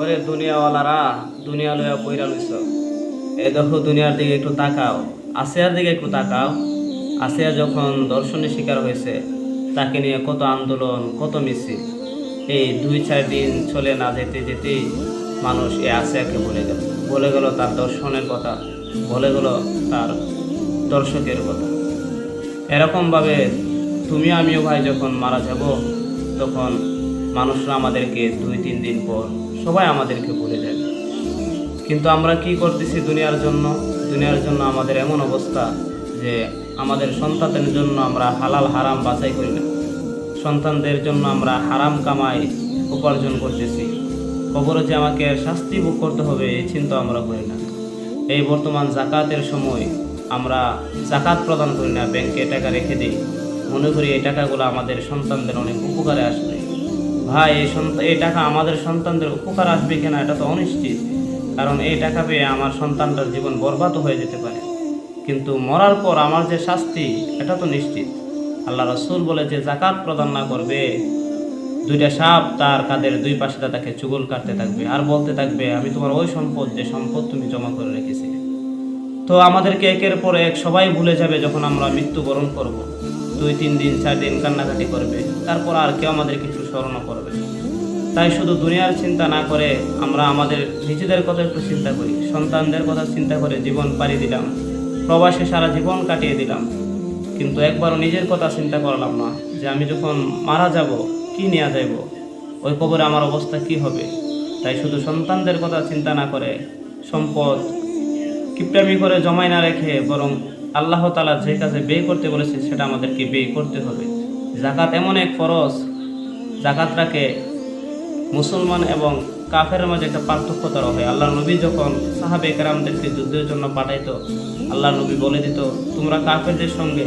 ওরে দুনিয়াওয়ালারা দুনিয়া লইয়া পইরা লইছ। এই দেখো, দুনিয়ার দিকে একটু তাকাও। আসিয়ার দিকে একটু তাকাও। আসিয়া যখন দর্শনের শিকার হয়েছে, তাকে নিয়ে কত আন্দোলন, কত মিছিল। এই দুই, চার দিন চলে না যেতে যেতেই মানুষ এই আসিয়াকে বলে গেল। বলে গেল তার দর্শনের কথা, বলে গেল তার দর্শকের কথা। এরকমভাবে তুমি, আমিও ভাই যখন মারা যাব, তখন মানুষরা আমাদেরকে দুই, তিন দিন পর সবাই আমাদেরকে ভুলে যাবে কিন্তু আমরা কি করতেছি দুনিয়ার জন্য? দুনিয়ার জন্য আমাদের এমন অবস্থা যে আমাদের সন্তানদের জন্য আমরা হালাল হারাম বাছাই করি না। সন্তানদের জন্য আমরা হারাম কামাই উপার্জন করতেছি। কবরে যে আমাকে শাস্তি ভোগ করতে হবে, এই চিন্তা আমরা করি না। এই বর্তমান জাকাতের সময় আমরা জাকাত প্রদান করি না, ব্যাংকে টাকা রেখে দিই। মনে করি এই টাকাগুলো আমাদের সন্তানদের অনেক উপকারে আসবে। ভাই, এই সন্তান এই টাকা আমাদের সন্তানদের উপকার আসবে কিনা এটা তো অনিশ্চিত। কারণ এই টাকা পেয়ে আমার সন্তানটার জীবন বরবাদ হয়ে যেতে পারে। কিন্তু মরার পর আমার যে শাস্তি, এটা তো নিশ্চিত। আল্লাহ রসুল বলে যে জাকাত প্রদান না করবে, দুইটা সাপ তার কাদের দুই পাশে তাকে চুগল কাটতে থাকবে আর বলতে থাকবে, আমি তোমার ওই সম্পদ, যে সম্পদ তুমি জমা করে রেখেছিলে। তো আমাদেরকে একের পর এক সবাই ভুলে যাবে যখন আমরা মৃত্যুবরণ করব। দুই, তিন দিন, চার দিন কান্নাকাটি করবে। তারপর আর কেউ আমাদের একটু স্মরণ করবে। তাই শুধু দুনিয়ার চিন্তা না করে আমরা আমাদের নিজেদের কথা একটু চিন্তা করি, সন্তানদের কথা চিন্তা করে জীবন পাড়ি দিলাম, প্রবাসে সারা জীবন কাটিয়ে দিলাম। কিন্তু একবারও নিজের কথা চিন্তা করলাম না যে আমি যখন মারা যাব, কি নিয়ে যাইব? ওই কবরে আমার অবস্থা কি হবে? তাই শুধু সন্তানদের কথা চিন্তা না করে সম্পদ কিপটামি করে জমাই না রেখে বরং আল্লাহ তালা যে কাজে ব্যয় করতে বলেছে, সেটা আমাদেরকে ব্যয় করতে হবে। জাকাত এমন এক ফরজ জাকাতটাকে মুসলমান এবং কাফের মাঝে একটা পার্থক্য তারা হয়। আল্লাহ নবী যখন সাহাবে কেরামদেরকে যুদ্ধের জন্য পাঠাইতো আল্লাহ নবী বলে দিত, তোমরা কাফেরদের সঙ্গে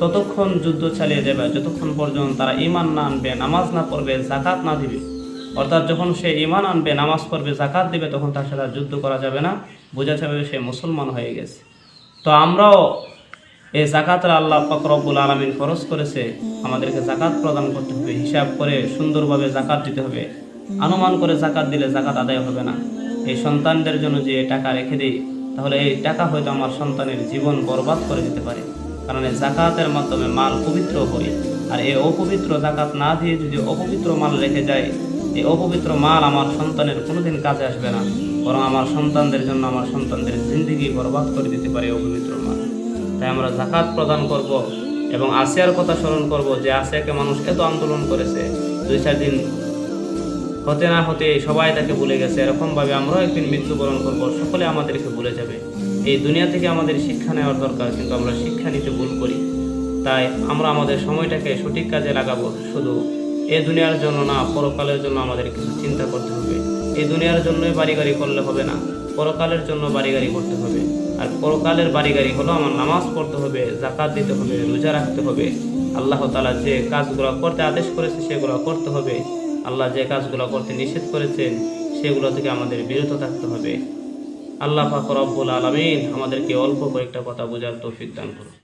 ততক্ষণ যুদ্ধ চালিয়ে যাবে, যতক্ষণ পর্যন্ত তারা ইমান না আনবে, নামাজ না পড়বে জাকাত না দিবে। অর্থাৎ যখন সে ইমান আনবে, নামাজ পড়বে জাকাত দিবে, তখন তার সাথে যুদ্ধ করা যাবে না। বোঝা যাবে সে মুসলমান হয়ে গেছে। তো আমরাও এই জাকাতরা আল্লাহ ফকরবুল আলমিন ফরজ করেছে। আমাদেরকে জাকাত প্রদান করতে হবে, হিসাব করে সুন্দরভাবে জাকাত দিতে হবে। অনুমান করে জাকাত দিলে জাকাত আদায় হবে না। এই সন্তানদের জন্য যে টাকা রেখে দিই, তাহলে এই টাকা হয়তো আমার সন্তানের জীবন বরবাদ করে দিতে পারে। কারণ এই জাকাতের মাধ্যমে মাল পবিত্র হয় আর এই অপবিত্র জাকাত না দিয়ে যদি অপবিত্র মাল রেখে যায়, এই অপবিত্র মাল আমার সন্তানের কোনোদিন কাজে আসবে না। বরং আমার সন্তানদের জন্য আমার সন্তানদের জিন্দিগি বরবাদ করে দিতে পারে অপবিত্র মাল। তাই আমরা জাকাত প্রদান করব এবং আসিয়ার কথা স্মরণ করব যে আসিয়াকে মানুষ এত আন্দোলন করেছে। দুই, চার দিন হতে না হতে সবাই তাকে ভুলে গেছে। এরকমভাবে আমরাও একদিন মৃত্যুবরণ করব। সকলে আমাদেরকে ভুলে যাবে। এই দুনিয়া থেকে আমাদের শিক্ষা নেওয়ার দরকার, কিন্তু আমরা শিক্ষা নিতে ভুল করি। তাই আমরা আমাদের সময়টাকে সঠিক কাজে লাগাবো। শুধু এই দুনিয়ার জন্য না, পরকালের জন্য আমাদের কিছু চিন্তা করতে হবে। এই দুনিয়ার জন্যই বাড়ি গাড়ি করলে হবে না, পরকালের জন্য বাড়ি গাড়ি করতে হবে। আর পরকালের বাড়ি গাড়ি হলো আমার নামাজ পড়তে হবে জাকাত দিতে হবে, রোজা রাখতে হবে। আল্লাহ তালা যে কাজগুলো করতে আদেশ করেছে, সেগুলো করতে হবে। আল্লাহ যে কাজগুলো করতে নিষেধ করেছেন, সেগুলো থেকে আমাদের বিরত থাকতে হবে। আল্লাহ পাক রব্বুল আলমিন আমাদেরকে অল্প কয়েকটা কথা বোঝার তৌফিক দান করুন।